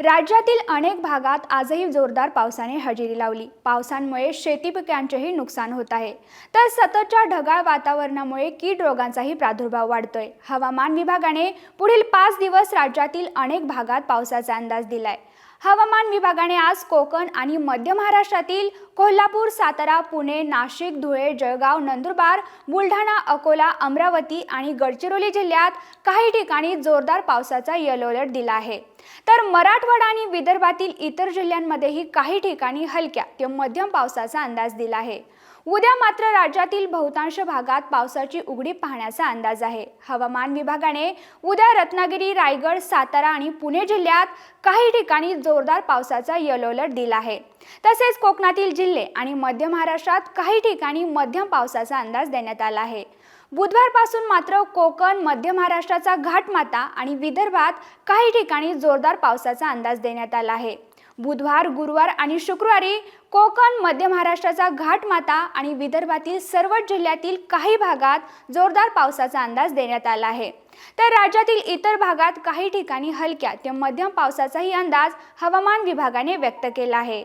राज्यातील अनेक भागात आजही जोरदार पावसाने हजेरी लावली. पावसांमुळे शेती पिकांचेही नुकसान होत आहे. तर सततच्या ढगाळ वातावरणामुळे कीड रोगांचाही प्रादुर्भाव वाढतोय. हवामान विभागाने पुढील पाच दिवस राज्यातील अनेक भागात पावसाचा अंदाज दिलाय. हवामान विभागाने आज कोकण आणि मध्य महाराष्ट्रातील कोल्हापूर सातारा पुणे नाशिक धुळे जळगाव नंदुरबार बुलढाणा अकोला अमरावती आणि गडचिरोली जिल्ह्यात काही ठिकाणी जोरदार पावसाचा येलो अलर्ट दिला आहे. तर मराठवाडा आणि विदर्भातील इतर जिल्ह्यांमध्येही काही ठिकाणी हलक्या ते मध्यम पावसाचा अंदाज दिला आहे. उद्या मात्र राज्यातील बहुतांश भागात पावसाची उघडी पाहण्याचा अंदाज आहे. हवामान विभागाने उद्या रत्नागिरी रायगड सातारा आणि पुणे जिल्ह्यात काही ठिकाणी जोरदार पावसाचा येलो अलर्ट दिला आहे. तसेच कोकणातील जिल्हे आणि मध्य महाराष्ट्रात काही ठिकाणी मध्यम पावसाचा अंदाज देण्यात आला आहे. बुधवारपासून मात्र कोकण मध्य महाराष्ट्राचा घाटमाता आणि विदर्भात काही ठिकाणी जोरदार पावसाचा अंदाज देण्यात आला आहे. बुधवार गुरुवार आणि शुक्रवारी कोकण मध्य महाराष्ट्राचा घाटमाता आणि विदर्भातील सर्वच जिल्ह्यातील काही भागात जोरदार पावसाचा अंदाज देण्यात आला आहे. तर राज्यातील इतर भागात काही ठिकाणी हलक्या ते मध्यम पावसाचाही अंदाज हवामान विभागाने व्यक्त केला आहे.